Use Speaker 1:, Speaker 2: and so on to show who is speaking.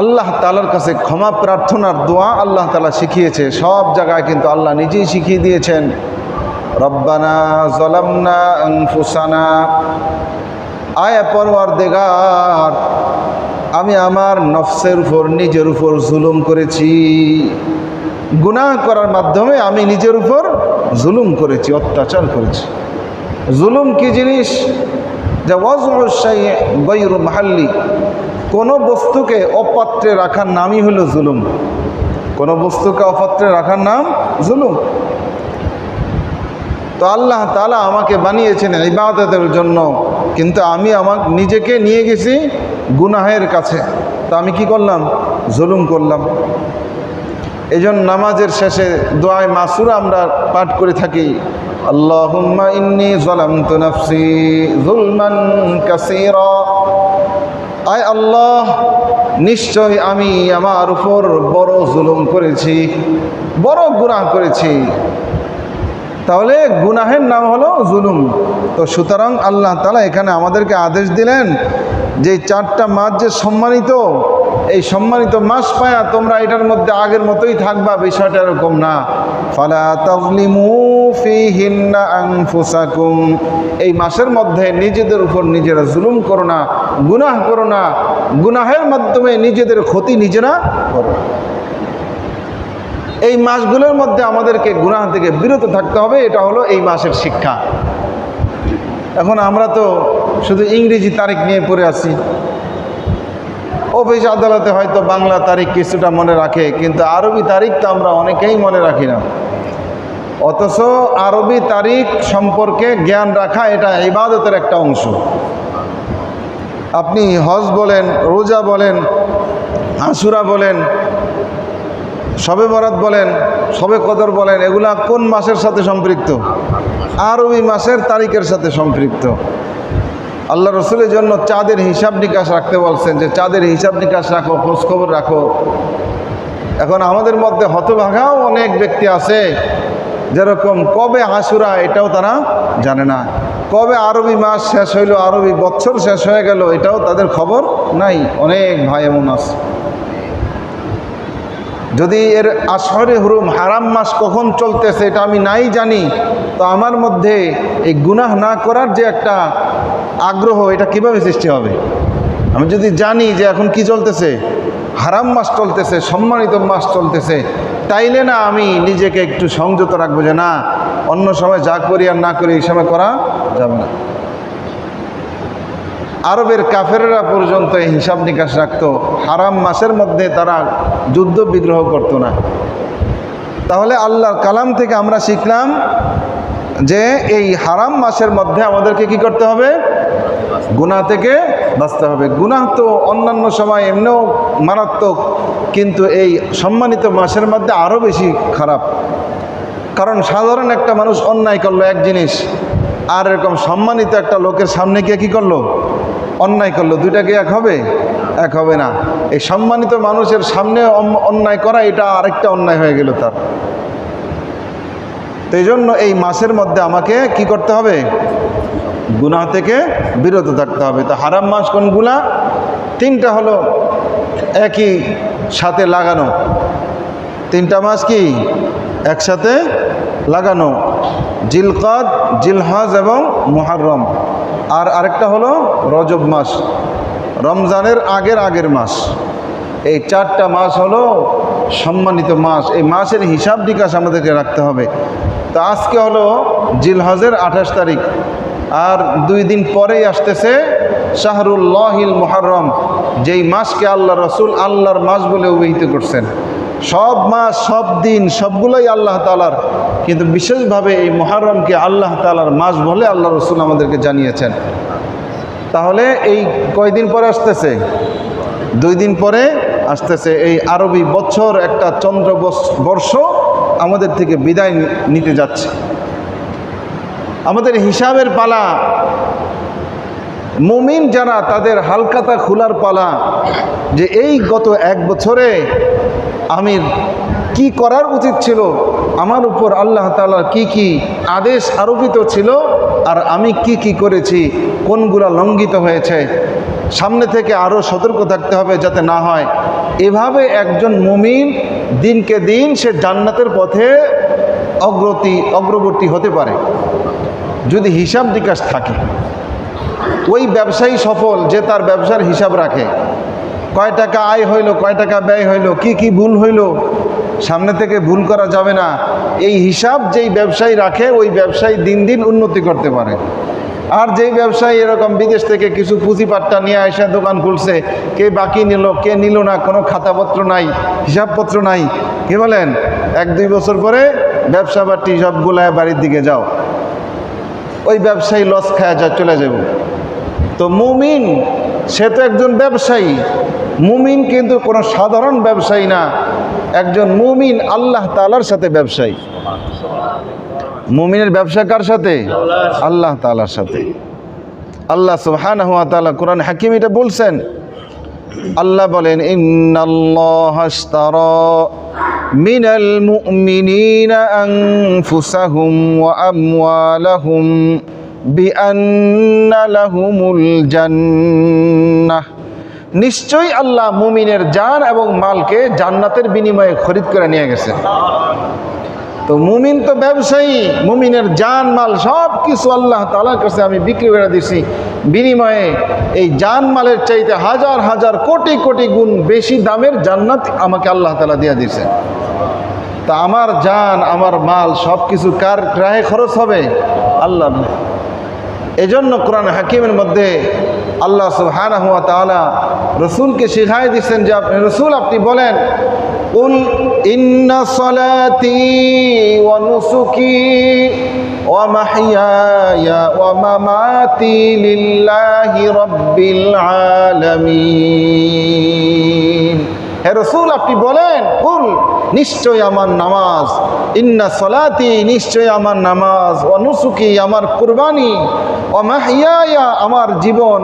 Speaker 1: আল্লাহ তালার কাছে ক্ষমা প্রার্থনার দোয়া আল্লাহ তালা শিখিয়েছে। সব জায়গায় কিন্তু আল্লাহ নিজেই শিখিয়ে দিয়েছেন। রব্বানা জলামনা আনফুসানা। আয় পরওয়ার দেগার আমি আমার নফসের উপর, নিজের উপর জুলুম করেছি। গুনাহ করার মাধ্যমে আমি নিজের উপর জুলুম করেছি, অত্যাচার করেছি। জুলুম কি জিনিস? যে ওয়াজসাই গৈরু মাহাল্লি। কোনো বস্তুকে অপাত্রে রাখার নামই হলো জুলুম। কোনো বস্তুকে অপাত্রে রাখার নাম জুলুম। তো আল্লাহ তালা আমাকে বানিয়েছেন ইবাদতের জন্য, কিন্তু আমি আমার নিজেকে নিয়ে গেছি গুনাহের কাছে। তো আমি কি করলাম? জুলুম করলাম। এই নামাজের শেষে দোয়ায় মাসুরা আমরা পাঠ করে থাকি, আল্লাহুম্মা ইন্নি জলাম তো নাফসি যুলমান কাসীরা। আয় আল্লাহ, নিশ্চয় আমি আমার উপর বড় জুলুম করেছি, বড় গুণাহ করেছি। তাহলে গুনাহের নাম হলো জুলুম। তো সুতরাং আল্লাহ তালা এখানে আমাদেরকে আদেশ দিলেন যে চারটা মাছ যে সম্মানিত এই সম্মানিত মাস পায়া তোমরা এটার মধ্যে আগের মতোই থাকবা, বিষয়টা এরকম না। ফালা এই মাসের মধ্যে নিজেদের উপর নিজেরা জুলুম করো না, গুনাহ করো না, গুনাহের মাধ্যমে নিজেদের ক্ষতি নিজেরা করো। এই মাসগুলোর মধ্যে আমাদেরকে গুনাহ থেকে বিরত থাকতে হবে, এটা হলো এই মাসের শিক্ষা। এখন আমরা তো শুধু ইংরেজি তারিখ নিয়ে পড়ে আছি। অফিস আদালতে হয়তো বাংলা তারিখ কিছুটা মনে রাখে, কিন্তু আরবি তারিখ তো আমরা অনেকেই মনে রাখি না। অথচ আরবি তারিখ সম্পর্কে জ্ঞান রাখা এটা ইবাদতের একটা অংশ। আপনি হজ বলেন, রোজা বলেন, আশুরা বলেন সবে বরাত বলেন সবে কদর বলেন, এগুলা কোন মাসের সাথে সম্পৃক্ত? আরবি মাসের তারিখের সাথে সম্পৃক্ত। আল্লাহ রসুলের জন্য চাঁদের হিসাব নিকাশ রাখতে বলছেন যে চাঁদের হিসাব নিকাশ রাখো, খোঁজখবর রাখো। এখন আমাদের মধ্যে হতভাগাও অনেক ব্যক্তি আছে, যেরকম কবে আশুরা এটাও তারা জানে না। কবে আরবি মাস শেষ হইল, আরবি বছর শেষ হয়ে গেল, এটাও তাদের খবর নাই, অনেক ভাই এমন আছে। যদি এর আসরে হুরুম হারাম মাস কখন চলতেছে এটা আমি নাই জানি, তো আমার মধ্যে এই গুনাহ না করার যে একটা আগ্রহ এটা কীভাবে সৃষ্টি হবে? আমি যদি জানি যে এখন কি চলতেছে, হারাম মাস চলতেছে, সম্মানিত মাস চলতেছে, তাইলে না আমি নিজেকে একটু সংযত রাখব যে না, অন্য সময় যা করি আর না করি এই সময় করা যাবে না। আরবের কাফেরেরা পর্যন্ত এই হিসাব নিকাশ রাখতো, হারাম মাসের মধ্যে তারা যুদ্ধ বিগ্রহ করতো না। তাহলে আল্লাহর কালাম থেকে আমরা শিখলাম যে এই হারাম মাসের মধ্যে আমাদেরকে কি করতে হবে? গুনাহ থেকে বাঁচতে হবে। গুনাহ তো অন্যান্য সময় এমনিও মারাত্মক, কিন্তু এই সম্মানিত মাসের মধ্যে আরও বেশি খারাপ। কারণ সাধারণ একটা মানুষ অন্যায় করল এক জিনিস, আর এরকম সম্মানিত একটা লোকের সামনে গিয়ে কী করল? অন্যায় করল। দুইটা কি এক হবে? এক হবে না। এই সম্মানিত মানুষের সামনে অন্যায় করা, এটা আরেকটা অন্যায় হয়ে গেল তার। তো এই জন্য এই মাসের মধ্যে আমাকে কি করতে হবে? গুনাহ থেকে বিরত থাকতে হবে। তো হারাম মাস কোনগুলা? তিনটা হলো একই সাথে লাগানো। তিনটা মাস কি? একসাথে লাগানো। জিলকদ, জিলহাজ এবং মুহাররম। আর আরেকটা হলো রজব মাস। রমজানের আগের আগের মাস। এই চারটা মাস হলো সম্মানিত মাস। এই মাসের হিসাব নিকাশ আমাদেরকে রাখতে হবে। তো আজকে হলো জিলহজের আঠাশ তারিখ। আর দুই দিন পরেই আসতেছে শাহরুল্লাহিল মুহাররম, যেই মাসকে আল্লাহ রসুল আল্লাহর মাস বলে অভিহিত করছেন। সব মাস, সব দিন, সবগুলোই আল্লাহ তালার কিন্তু বিশেষভাবে এই মহারমকে আল্লাহ তালার মাস বলে আল্লাহ রসুল আমাদেরকে জানিয়েছেন। তাহলে এই কয়দিন পরে আসতেছে? দুই দিন পরে আসতেছে এই আরবি বছর একটা চন্দ্র বর্ষ আমাদের থেকে বিদায় নিতে যাচ্ছে। আমাদের হিসাবের পালা। মুমিন যারা, তাদের হালকাতা খোলার পালা যে এই গত এক বছরে আমি কি করার উচিত ছিল, আমার উপর আল্লাহ তালার কি কি আদেশ আরোপিত ছিল আর আমি কি কি করেছি, কোনগুলা লঙ্ঘিত হয়েছে, সামনে থেকে আরও সতর্ক থাকতে হবে যাতে না হয়। এভাবে একজন মুমিন দিনকে দিন সে জান্নাতের পথে অগ্রতি, অগ্রবর্তী হতে পারে। যদি হিসাব নিকাশ থাকে, ওই ব্যবসায়ী সফল যে তার ব্যবসার হিসাব রাখে। কয় টাকা আয় হইল, কয় টাকা ব্যয় হইল, কি কি ভুল হইল, সামনে থেকে ভুল করা যাবে না। এই হিসাব যেই ব্যবসায়ী রাখে, ওই ব্যবসায়ী দিন দিন উন্নতি করতে পারে। আর যেই ব্যবসায়ী এরকম বিদেশ থেকে কিছু পুঁজিপাট্টা নিয়ে এসে দোকান খুলছে, কে বাকি নিল, কে নিল না, কোনো খাতাপত্র নাই, হিসাবপত্র নাই, কি বলেন? এক দুই বছর পরে ব্যবসা বাটি সব গোলায় বাড়ির দিকে যাও। ওই ব্যবসায়ী লস খায়া যা চলে যাব তো মুমিন, সে তো একজন ব্যবসায়ী। মুমিন কিন্তু কোনো সাধারণ ব্যবসায়ী না, একজন মুমিন আল্লাহ তালার সাথে ব্যবসায়ী। মুমিনের ব্যবসা কার সাথে? আল্লাহ তালার সাথে। আল্লাহ সুবহান হুয়া তাআলা কোরআন হাকিম এটা বলছেন। আল্লাহ বলেন, ইন্নাল্লাহ মুমিনিনা আনফুসাহুম ওয়া আমওয়ালাহুম বিআন্না লাহুমুল জান্নাহ। নিশ্চয়ই আল্লাহ মুমিনের জান এবং মালকে জান্নাতের বিনিময়ে খরিদ করে নিয়ে গেছে। তো মুমিন তো ব্যবসায়ী, মুমিনের জান, মাল সব কিছু আল্লাহ তালার কাছে আমি বিক্রি করে দিছি। বিনিময়ে এই জান, মালের চাইতে হাজার হাজার কোটি কোটি গুণ বেশি দামের জান্নাত আমাকে আল্লাহ তালা দিয়ে দিছে তা আমার জান, আমার মাল সব কিছু কার রাহে খরচ হবে? আল্লাহ এজন্য কোরআন হাকিমের মধ্যে আল্লাহ সুবহানাহু ওয়া তাআলা রসুলকে শিখাই দিচ্ছেন যে আপনি রসুল আপনি বলেন, উল ইন্না হে রসুল আপনি বলেন নিশ্চয় আমার নামাজ। ইন্না সলাতি নিশ্চয় আমার নামাজ। অনুসুকি আমার কুরবানি। অমাহিয়া আমার জীবন।